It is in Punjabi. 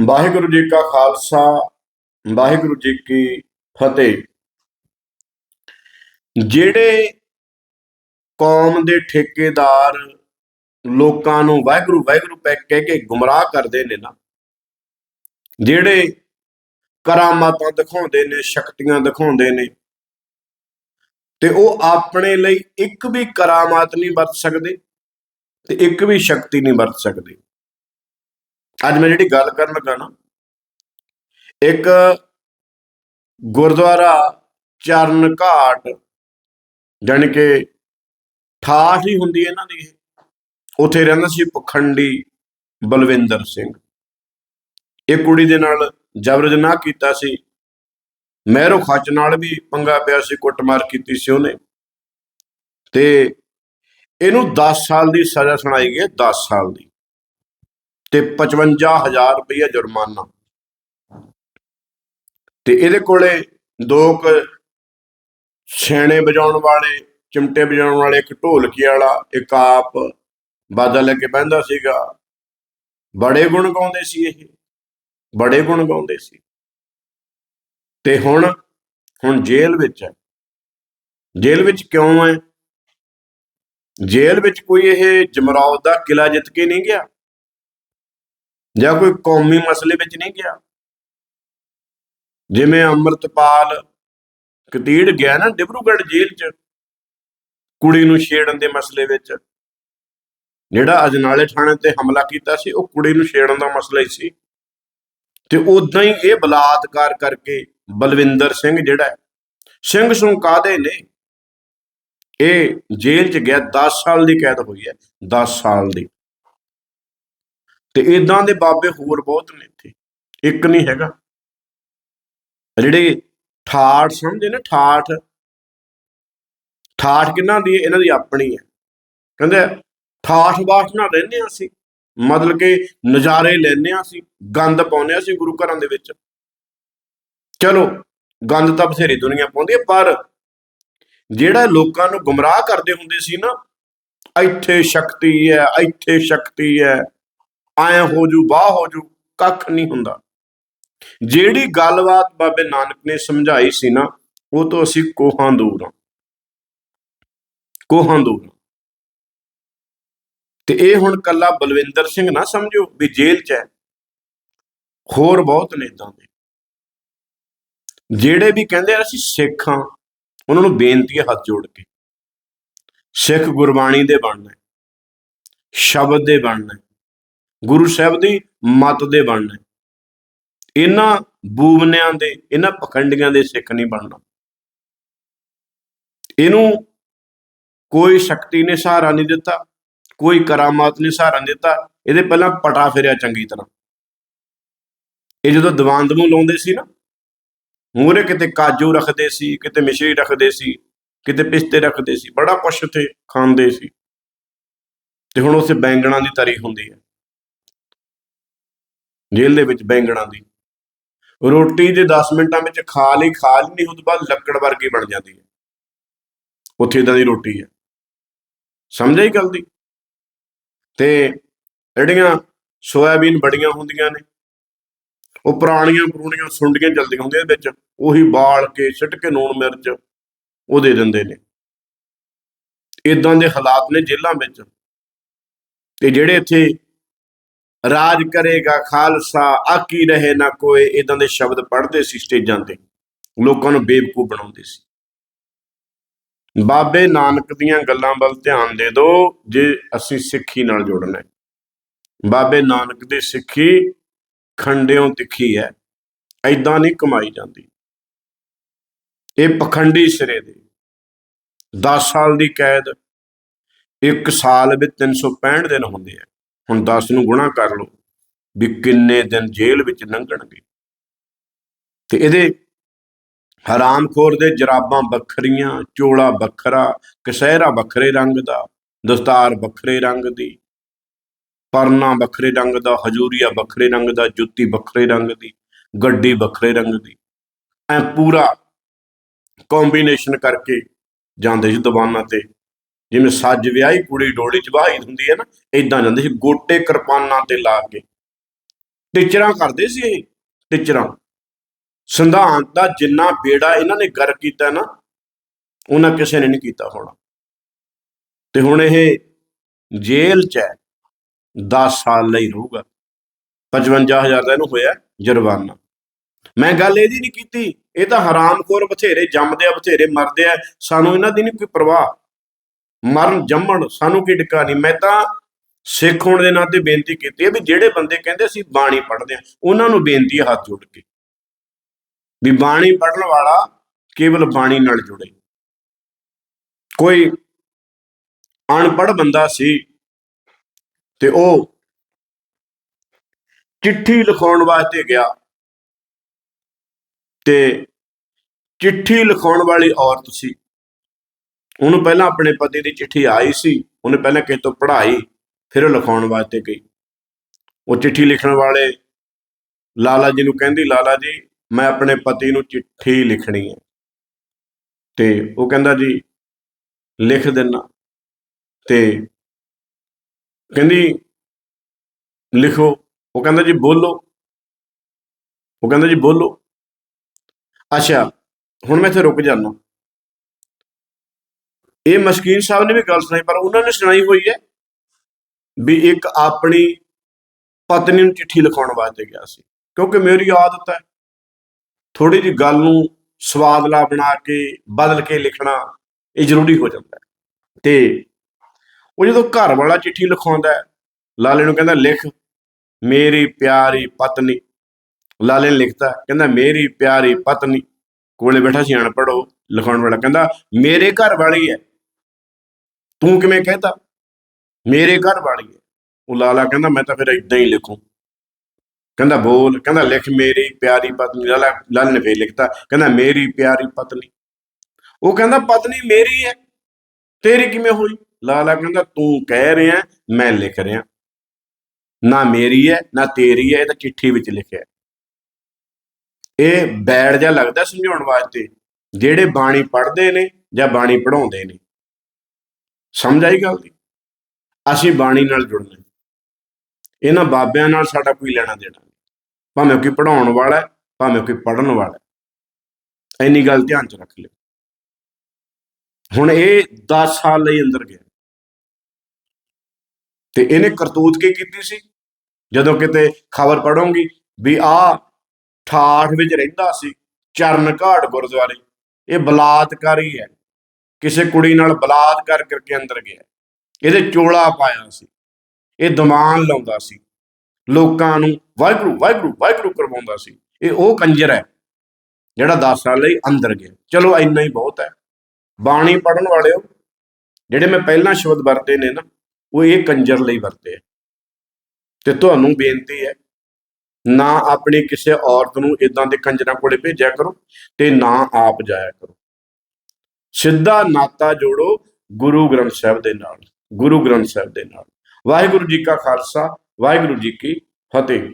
ਵਾਹਿਗੁਰੂ ਜੀ ਕਾ ਖਾਲਸਾ, ਵਾਹਿਗੁਰੂ ਜੀ ਕੀ ਫਤਿਹ। ਜਿਹੜੇ ਕੌਮ ਦੇ ਠੇਕੇਦਾਰ ਲੋਕਾਂ ਨੂੰ ਵਾਹਿਗੁਰੂ ਵਾਹਿਗੁਰੂ ਪੈ ਕਹਿ ਕੇ ਗੁੰਮਰਾਹ ਕਰਦੇ ਨੇ ਨਾ, ਜਿਹੜੇ ਕਰਾਮਾਤਾਂ ਦਿਖਾਉਂਦੇ ਨੇ, ਸ਼ਕਤੀਆਂ ਦਿਖਾਉਂਦੇ ਨੇ, ਤੇ ਉਹ ਆਪਣੇ ਲਈ ਇੱਕ ਵੀ ਕਰਾਮਾਤ ਨਹੀਂ ਵਰਤ ਸਕਦੇ ਤੇ ਇੱਕ ਵੀ ਸ਼ਕਤੀ ਨਹੀਂ ਵਰਤ ਸਕਦੇ। ਅੱਜ ਮੈਂ ਜਿਹੜੀ ਗੱਲ ਕਰਨ ਲੱਗਾ ਨਾ, ਇੱਕ ਗੁਰਦੁਆਰਾ ਚਰਨ ਘਾਟ ਜਾਣੀ ਕਿ ਠਾਠ ਹੀ ਹੁੰਦੀ ਇਹਨਾਂ ਦੀ, ਉੱਥੇ ਰਹਿੰਦਾ ਸੀ ਪਖੰਡੀ ਬਲਵਿੰਦਰ ਸਿੰਘ। ਇਹ ਕੁੜੀ ਦੇ ਨਾਲ ਜਬਰ ਜਨਾਹ ਕੀਤਾ ਸੀ। ਮਹਿਰੋ ਖੱਚ ਨਾਲ ਵੀ ਪੰਗਾ ਪਿਆ ਸੀ, ਕੁੱਟਮਾਰ ਕੀਤੀ ਸੀ ਉਹਨੇ। ਤੇ ਇਹਨੂੰ 10 ਸਾਲ ਦੀ ਸਜ਼ਾ ਸੁਣਾਈ ਗਈ 10 ਸਾਲ ਦੀ। ਤੇ 55000 ਰੁਪਇਆ ਜੁਰਮਾਨਾ। ਤੇ ਇਹਦੇ ਕੋਲੇ ਦੋ ਕੁ ਛੇਣੇ ਵਜਾਉਣ ਵਾਲੇ, ਚਿਮਟੇ ਵਜਾਉਣ ਵਾਲੇ, ਇੱਕ ਢੋਲਕੀ ਵਾਲਾ, ਇੱਕ ਆਪ ਬਾਜਾ ਲੈ ਕੇ ਬਹਿੰਦਾ ਸੀਗਾ। ਬੜੇ ਗੁਣ ਗਾਉਂਦੇ ਸੀ ਇਹ। ਬੜੇ ਗੁਣ ਗਾਉਂਦੇ ਸੀ। ਤੇ ਹੁਣ ਹੁਣ ਜੇਲ੍ਹ ਵਿੱਚ ਹੈ। ਜੇਲ੍ਹ ਵਿੱਚ ਕਿਉਂ ਹੈ? ਜੇਲ੍ਹ ਵਿੱਚ ਕੋਈ ਇਹ ਜਮਰੌਦ ਦਾ ਕਿਲਾ ਜਿੱਤ ਕੇ ਨਹੀਂ ਗਿਆ? ਜਾਂ ਕੋਈ ਕੌਮੀ ਮਸਲੇ ਵਿੱਚ ਨਹੀਂ ਗਿਆ? ਜਿਵੇਂ ਅੰਮ੍ਰਿਤਪਾਲ ਕਤੀੜ ਗਿਆ ਨਾ ਡਿਬਰੂਗੜ੍ਹ ਜੇਲ੍ਹ 'ਚ ਕੁੜੀ ਨੂੰ ਛੇੜਨ ਦੇ ਮਸਲੇ ਵਿੱਚ। ਜਿਹੜਾ ਅਜਨਾਲੇ ਥਾਣੇ ਤੇ ਹਮਲਾ ਕੀਤਾ ਸੀ, ਉਹ ਕੁੜੀ ਨੂੰ ਛੇੜਨ ਦਾ ਮਸਲਾ ਹੀ ਸੀ। ਤੇ ਉਦਾਂ ਹੀ ਇਹ ਬਲਾਤਕਾਰ ਕਰਕੇ ਬਲਵਿੰਦਰ ਸਿੰਘ ਜਿਹੜਾ ਸਿੰਘ ਸੁੰ ਕਾਦੇ ਨੇ? ਇਹ ਜੇਲ੍ਹ 'ਚ ਗਿਆ 10 ਸਾਲ ਦੀ ਕੈਦ ਹੋਈ ਹੈ 10 ਸਾਲ ਦੀ। ਤੇ ਇਦਾਂ ਦੇ ਬਾਬੇ ਹੋਰ ਬਹੁਤ ਨੇ ਇੱਥੇ। ਇੱਕ ਨਹੀਂ ਹੈਗਾ। ਜਿਹੜੇ ਠਾਠ ਸਮਝਦੇ ਨੇ ਠਾਠ। ਠਾਠ ਕਿੰਨਾਂ ਦੀ ਇਹਨਾਂ ਦੀ ਆਪਣੀ ਹੈ। ਕਹਿੰਦੇ ਠਾਠ ਬਾਠ ਨਾਲ ਰਹਿੰਦੇ ਹਾਂ ਅਸੀਂ। ਮਤਲਬ ਕਿ ਨਜ਼ਾਰੇ ਲੈਂਦੇ ਹਾਂ ਅਸੀਂ, ਗੰਦ ਪਾਉਂਦੇ ਹਾਂ ਅਸੀਂ ਗੁਰੂ ਘਰਾਂ ਦੇ ਵਿੱਚ। ਚਲੋ, ਗੰਦ ਤਾਂ ਬਥੇਰੀ ਦੁਨੀਆ ਪਾਉਂਦੀ ਹੈ, ਪਰ ਜਿਹੜਾ ਲੋਕਾਂ ਨੂੰ ਗੁੰਮਰਾਹ ਕਰਦੇ ਹੁੰਦੇ ਸੀ ਨਾ, ਇੱਥੇ ਸ਼ਕਤੀ ਹੈ, ਇੱਥੇ ਸ਼ਕਤੀ ਹੈ। ਐ ਹੋ ਜੂ ਬਾਹ ਹੋ ਜੂ ਕੱਖ ਨਹੀਂ ਹੁੰਦਾ। ਜਿਹੜੀ ਗੱਲਬਾਤ ਬਾਬੇ ਨਾਨਕ ਨੇ ਸਮਝਾਈ ਸੀ ਨਾ ਉਹ ਤੋਂ ਅਸੀਂ ਕੋਹਾਂ ਦੂਰ ਹਾਂ ਕੋਹਾਂ ਦੂਰ ਹਾਂ। ਤੇ ਇਹ ਹੁਣ ਕੱਲਾ ਬਲਵਿੰਦਰ ਸਿੰਘ ਨਾ ਸਮਝੋ ਵੀ ਜੇਲ੍ਹ 'ਚ ਹੈ। ਹੋਰ ਬਹੁਤ ਨੇ ਇਦਾਂ ਦੇ। ਜਿਹੜੇ ਵੀ ਕਹਿੰਦੇ ਅਸੀਂ ਸਿੱਖ ਹਾਂ ਉਹਨਾਂ ਨੂੰ ਬੇਨਤੀ ਹੈ ਹੱਥ ਜੋੜ ਕੇ। ਸਿੱਖ ਗੁਰਬਾਣੀ ਦੇ ਬਣਨਾ ਹੈ, ਸ਼ਬਦ ਦੇ ਬਣਨਾ ਹੈ, ਗੁਰੂ ਸਾਹਿਬ ਦੀ ਮਤ ਦੇ ਬਣਨਾ। ਹੈ। ਇਹਨਾਂ ਬੂਬਨਿਆਂ ਦੇ, ਇਹਨਾਂ ਪਖੰਡੀਆਂ ਦੇ ਸਿੱਖ ਨਹੀਂ ਬਣਨਾ। ਇਹਨੂੰ ਕੋਈ ਸ਼ਕਤੀ ਨੇ ਸਹਾਰਾ ਨਹੀਂ ਦਿੱਤਾ, ਕੋਈ ਕਰਾਮਾਤ ਨੇ ਸਹਾਰਾ ਨਹੀਂ ਦਿੱਤਾ, ਇਹਦੇ ਪਹਿਲਾਂ ਪਟਾ ਫਿਰਿਆ ਚੰਗੀ ਤਰ੍ਹਾਂ। ਇਹ ਜਦੋਂ ਦੀਵਾਨ ਦਮੂ ਲਾਉਂਦੇ ਸੀ ਨਾ, ਮੂਹਰੇ ਕਿਤੇ ਕਾਜੂ ਰੱਖਦੇ ਸੀ, ਕਿਤੇ ਮਿਸ਼ਰੀ ਰੱਖਦੇ ਸੀ, ਕਿਤੇ ਪਿਸਤੇ ਰੱਖਦੇ ਸੀ, ਬੜਾ ਕੁਛ ਤੇ ਖਾਂਦੇ ਸੀ। ਤੇ ਹੁਣ ਉਸੇ ਬੈਂਗਣਾ ਦੀ ਤਰੀ ਹੁੰਦੀ ਹੈ। ਜੇਲ੍ਹ ਦੇ ਵਿੱਚ ਬੈਂਗਣਾ ਦੀ। ਰੋਟੀ ਜੇ 10 ਮਿੰਟਾਂ ਵਿੱਚ ਖਾ ਲਈ ਖਾ ਲਈ ਨਹੀਂ ਉਹਦੇ ਬਾਅਦ ਲੱਕੜ ਵਰਗੀ ਬਣ ਜਾਂਦੀ ਹੈ। ਉੱਥੇ ਇਦਾਂ ਦੀ ਰੋਟੀ ਹੈ। ਸਮਝਿਆ ਹੀ ਗੱਲ ਦੀ? ਤੇ ਜਿਹੜੀਆਂ ਸੋਇਆਬੀਨ ਬੜੀਆਂ ਹੁੰਦੀਆਂ ਨੇ, ਉਹ ਪੁਰਾਣੀਆਂ ਪੁਰਾਣੀਆਂ ਸੁੰਡੀਆਂ ਚਲਦੀਆਂ ਹੁੰਦੀਆਂ ਵਿੱਚ, ਉਹੀ ਬਾਲ ਕੇ ਸਿੱਟ ਕੇ ਨੂਣ ਮਿਰਚ ਉਹ ਦੇ ਦਿੰਦੇ ਨੇ। ਇਦਾਂ ਦੇ ਹਾਲਾਤ ਨੇ ਜੇਲ੍ਹਾਂ ਵਿੱਚ। ਤੇ ਜਿਹੜੇ ਇੱਥੇ ਰਾਜ ਕਰੇਗਾ ਖਾਲਸਾ, ਆਕੀ ਰਹੇ ਨਾ ਕੋਈ ਇਦਾਂ ਦੇ ਸ਼ਬਦ ਪੜ੍ਹਦੇ ਸੀ ਸਟੇਜਾਂ ਤੇ। ਲੋਕਾਂ ਨੂੰ ਬੇਵਕੂਫ ਬਣਾਉਂਦੇ ਸੀ। ਬਾਬੇ ਨਾਨਕ ਦੀਆਂ ਗੱਲਾਂ ਵੱਲ ਧਿਆਨ ਦੇ ਦਿਓ ਜੇ ਅਸੀਂ ਸਿੱਖੀ ਨਾਲ ਜੁੜਨਾ ਹੈ। ਬਾਬੇ ਨਾਨਕ ਦੀ ਸਿੱਖੀ ਖੰਡਿਓਂ ਤਿੱਖੀ ਹੈ। ਐਦਾਂ ਨਹੀਂ ਕਮਾਈ ਜਾਂਦੀ। ਇਹ ਪਖੰਡੀ ਸਿਰੇ ਦੇ। 10 ਸਾਲ ਦੀ ਕੈਦ। ਇੱਕ ਸਾਲ ਵਿੱਚ 365 ਦਿਨ ਹੁੰਦੇ ਆ। ਹੁਣ 10 ਨੂੰ ਗੁਣਾ ਕਰ ਲਓ ਵੀ ਕਿੰਨੇ ਦਿਨ ਜੇਲ੍ਹ ਵਿੱਚ ਲੰਘਣਗੇ। ਤੇ ਇਹਦੇ ਹਰਾਮਖੋਰ ਦੇ ਜਰਾਬਾਂ ਵੱਖਰੀਆਂ ਚੋਲਾ ਵੱਖਰਾ ਕਸਹਿਰਾ ਵੱਖਰੇ ਰੰਗ ਦਾ ਦਸਤਾਰ ਵੱਖਰੇ ਰੰਗ ਦੀ ਪਰਨਾ ਵੱਖਰੇ ਰੰਗ ਦਾ ਹਜੂਰੀਆ ਵੱਖਰੇ ਰੰਗ ਦਾ ਜੁੱਤੀ ਵੱਖਰੇ ਰੰਗ ਦੀ ਗੱਡੀ ਵੱਖਰੇ ਰੰਗ ਦੀ। ਐ ਪੂਰਾ ਕੰਬੀਨੇਸ਼ਨ ਕਰਕੇ ਜਾਂਦੇ ਸੀ ਦੁਕਾਨਾਂ ਤੇ। ਜਿਵੇਂ ਸੱਜ ਵਿਆਹੀ ਕੁੜੀ ਡੋਲੀ ਚ ਵਾਹੀ ਹੁੰਦੀ ਹੈ ਨਾ ਇਦਾਂ ਜਾਂਦੇ ਸੀ, ਗੋਟੇ ਕਿਰਪਾਨਾਂ ਤੇ ਲਾ ਕੇ। ਟੀਚਰਾਂ ਕਰਦੇ ਸੀ ਇਹ, ਟੀਚਰਾਂ। ਸੰਵਿਧਾਨ ਦਾ ਜਿੰਨਾ ਬੇੜਾ ਇਹਨਾਂ ਨੇ ਗਰ ਕੀਤਾ ਨਾ, ਉਹਨਾਂ ਕਿਸੇ ਨੇ ਨਹੀਂ ਕੀਤਾ ਹੋਣਾ। ਤੇ ਹੁਣ ਇਹ ਜੇਲ੍ਹ 'ਚ ਹੈ 10 ਸਾਲ ਲਈ ਰਹੂਗਾ। 55000 ਦਾ ਇਹਨੂੰ ਹੋਇਆ ਜੁਰਮਾਨਾ। ਮੈਂ ਗੱਲ ਇਹਦੀ ਨਹੀਂ ਕੀਤੀ, ਇਹ ਤਾਂ ਹਰਾਮਖੋਰ ਬਥੇਰੇ ਜੰਮਦੇ ਆ, ਬਥੇਰੇ ਮਰਦੇ ਆ, ਸਾਨੂੰ ਇਹਨਾਂ ਦੀ ਨਹੀਂ ਕੋਈ ਪਰਵਾਹ। ਮਰਨ ਜੰਮਣ, ਸਾਨੂੰ ਕੀ ਡਿੱਕਾ ਨਹੀਂ। ਮੈਂ ਤਾਂ ਸਿੱਖ ਹੋਣ ਦੇ ਨਾਤੇ ਬੇਨਤੀ ਕੀਤੀ ਹੈ ਵੀ ਜਿਹੜੇ ਬੰਦੇ ਕਹਿੰਦੇ ਅਸੀਂ ਬਾਣੀ ਪੜ੍ਹਦੇ ਆ ਉਹਨਾਂ ਨੂੰ ਬੇਨਤੀ ਹੈ ਹੱਥ ਜੋੜ ਕੇ ਵੀ ਬਾਣੀ ਪੜ੍ਹਨ ਵਾਲਾ ਕੇਵਲ ਬਾਣੀ ਨਾਲ ਜੁੜੇ। ਕੋਈ ਅਨਪੜ੍ਹ ਬੰਦਾ ਸੀ ਤੇ ਉਹ ਚਿੱਠੀ ਲਿਖਾਉਣ ਵਾਸਤੇ ਗਿਆ ਤੇ ਚਿੱਠੀ ਲਿਖਾਉਣ ਵਾਲੀ ਔਰਤ ਸੀ। ਉਹਨੂੰ ਪਹਿਲਾਂ ਆਪਣੇ ਪਤੀ ਦੀ ਚਿੱਠੀ ਆਈ ਸੀ, ਉਹਨੇ ਪਹਿਲਾਂ ਕਿਸੇ ਤੋਂ ਪੜ੍ਹਾਈ, ਫਿਰ ਉਹ ਲਿਖਾਉਣ ਵਾਸਤੇ ਗਈ। ਉਹ ਚਿੱਠੀ ਲਿਖਣ ਵਾਲੇ ਲਾਲਾ ਜੀ ਨੂੰ ਕਹਿੰਦੀ, ਲਾਲਾ ਜੀ, ਮੈਂ ਆਪਣੇ ਪਤੀ ਨੂੰ ਚਿੱਠੀ ਲਿਖਣੀ ਹੈ। ਤੇ ਉਹ ਕਹਿੰਦਾ ਜੀ, ਲਿਖ ਦੇਣਾ ਤੇ ਕਹਿੰਦੀ, ਲਿਖੋ। ਉਹ ਕਹਿੰਦਾ ਜੀ, ਬੋਲੋ। ਉਹ ਕਹਿੰਦਾ ਜੀ, ਬੋਲੋ। ਅੱਛਾ, ਹੁਣ ਮੈਂ ਇੱਥੇ ਰੁਕ ਜਾਣਾ ਇਹ ਮਸਕੀਨ ਸਾਹਿਬ ਨੇ ਵੀ ਗੱਲ ਸੁਣਾਈ, ਪਰ ਉਹਨਾਂ ਨੇ ਸੁਣਾਈ ਹੋਈ ਹੈ ਵੀ ਇੱਕ ਆਪਣੀ ਪਤਨੀ ਨੂੰ ਚਿੱਠੀ ਲਿਖਾਉਣ ਵਾਸਤੇ ਗਿਆ ਸੀ। ਕਿਉਂਕਿ ਮੇਰੀ ਆਦਤ ਹੈ ਥੋੜੀ ਜਿਹੀ ਗੱਲ ਨੂੰ ਸਵਾਦਲਾ ਬਣਾ ਕੇ, ਬਦਲ ਕੇ ਲਿਖਣਾ ਇਹ ਜ਼ਰੂਰੀ ਹੋ ਜਾਂਦਾ ਹੈ। ਤੇ ਉਹ ਜਦੋਂ ਘਰ ਵਾਲਾ ਚਿੱਠੀ ਲਿਖਾਉਂਦਾ ਲਾਲੇ ਨੂੰ ਕਹਿੰਦਾ, ਲਿਖ, ਮੇਰੀ ਪਿਆਰੀ ਪਤਨੀ। ਲਾਲੇ ਨੇ ਲਿਖਤਾ, ਕਹਿੰਦਾ, ਮੇਰੀ ਪਿਆਰੀ ਪਤਨੀ। ਕੋਲੇ ਬੈਠਾ ਸੀ, ਅਨਪੜ੍ਹ ਉਹ ਲਿਖਾਉਣ ਵਾਲਾ, ਕਹਿੰਦਾ, ਮੇਰੇ ਘਰ ਵਾਲੀ ਹੈ। ਤੂੰ ਕਿਵੇਂ ਕਹਿਤਾ? ਮੇਰੇ ਘਰ ਵਾਲੀ ਹੈ। ਉਹ ਲਾਲਾ ਕਹਿੰਦਾ, ਮੈਂ ਤਾਂ ਫਿਰ ਇਦਾਂ ਹੀ ਲਿਖੂੰ। ਕਹਿੰਦਾ, ਬੋਲ। ਕਹਿੰਦਾ, ਲਿਖ ਮੇਰੀ ਪਿਆਰੀ ਪਤਨੀ ਲਾਲਾ ਲਾਲ ਨੇ ਫੇਰ ਲਿਖਤਾ, ਕਹਿੰਦਾ, ਮੇਰੀ ਪਿਆਰੀ ਪਤਨੀ। ਉਹ ਕਹਿੰਦਾ, ਪਤਨੀ ਮੇਰੀ ਹੈ। ਤੇਰੀ ਕਿਵੇਂ ਹੋਈ? ਲਾਲਾ ਕਹਿੰਦਾ, ਤੂੰ ਕਹਿ ਰਿਹਾ, ਮੈਂ ਲਿਖ ਰਿਹਾ। ਨਾ ਮੇਰੀ ਹੈ, ਨਾ ਤੇਰੀ ਹੈ, ਇਹ ਤਾਂ ਚਿੱਠੀ ਵਿੱਚ ਲਿਖਿਆ ਇਹ ਬੈੜ ਜਿਹਾ ਲੱਗਦਾ ਸਮਝਾਉਣ ਵਾਸਤੇ, ਜਿਹੜੇ ਬਾਣੀ ਪੜ੍ਹਦੇ ਨੇ ਜਾਂ ਬਾਣੀ ਪੜਾਉਂਦੇ ਨੇ। ਸਮਝ ਆਈ ਗੱਲ ਦੀ ਅਸੀਂ ਬਾਣੀ ਨਾਲ ਜੁੜਨਾ ਹੈ। ਇਹਨਾਂ ਬਾਬਿਆਂ ਨਾਲ ਸਾਡਾ ਕੋਈ ਲੈਣਾ ਦੇਣਾ ਭਾਵੇਂ ਕੋਈ ਪੜਾਉਣ ਵਾਲਾ ਹੈ, ਭਾਵੇਂ ਕੋਈ ਪੜਨ ਵਾਲਾ ਹੈ। ਇੰਨੀ ਗੱਲ ਧਿਆਨ ਚ ਰੱਖ ਲਿਓ। ਹੁਣ ਇਹ 10 ਸਾਲ ਲਈ ਅੰਦਰ ਗਿਆ। ਤੇ ਇਹਨੇ ਕਰਤੂਤ ਕੀ ਕੀਤੀ ਸੀ? ਜਦੋਂ ਕਿਤੇ ਖਬਰ ਪੜੋਂਗੀ ਵੀ ਆ ਠਾਠ ਵਿੱਚ ਰਹਿੰਦਾ ਸੀ, ਚਰਨ ਘਾਟ ਗੁਰਦੁਆਰੇ। ਇਹ ਬਲਾਤਕਾਰੀ ਹੈ। ਕਿਸੇ ਕੁੜੀ ਨਾਲ ਬਲਾਤਕਾਰ ਕਰਕੇ ਅੰਦਰ ਗਿਆ। ਇਹਦੇ ਚੋਲਾ ਪਾਇਆ ਸੀ। ਇਹ ਦਮਾਨ ਲਾਉਂਦਾ ਸੀ। ਲੋਕਾਂ ਨੂੰ ਵਾਹਿਗੁਰੂ ਵਾਹਿਗੁਰੂ ਵਾਹਿਗੁਰੂ ਕਰਵਾਉਂਦਾ ਸੀ। ਇਹ ਉਹ ਕੰਜਰ ਹੈ ਜਿਹੜਾ 10 ਸਾਲ ਲਈ ਅੰਦਰ ਗਿਆ। ਚਲੋ ਇੰਨਾ ਹੀ ਬਹੁਤ ਹੈ। ਬਾਣੀ ਪੜਨ ਵਾਲਿਓ, ਜਿਹੜੇ ਮੈਂ ਪਹਿਲਾਂ ਸ਼ਬਦ ਵਰਤੇ ਨੇ ਨਾ, ਉਹ ਇਹ ਕੰਜਰ ਲਈ ਵਰਤੇ ਆ ਤੇ ਤੁਹਾਨੂੰ ਬੇਨਤੀ ਹੈ, ਨਾ ਆਪਣੀ ਕਿਸੇ ਔਰਤ ਨੂੰ ਇਦਾਂ ਦੇ ਕੰਜਰਾਂ ਕੋਲੇ ਭੇਜਿਆ ਕਰੋ ਤੇ ਨਾ ਆਪ ਜਾਇਆ ਕਰੋ। ਸਿੱਧਾ ਨਾਤਾ ਜੋੜੋ ਗੁਰੂ ਗ੍ਰੰਥ ਸਾਹਿਬ ਦੇ ਨਾਲ, ਗੁਰੂ ਗ੍ਰੰਥ ਸਾਹਿਬ ਦੇ ਨਾਲ। ਵਾਹਿਗੁਰੂ ਜੀ ਕਾ ਖਾਲਸਾ, ਵਾਹਿਗੁਰੂ ਜੀ ਕੀ ਫਤਿਹ।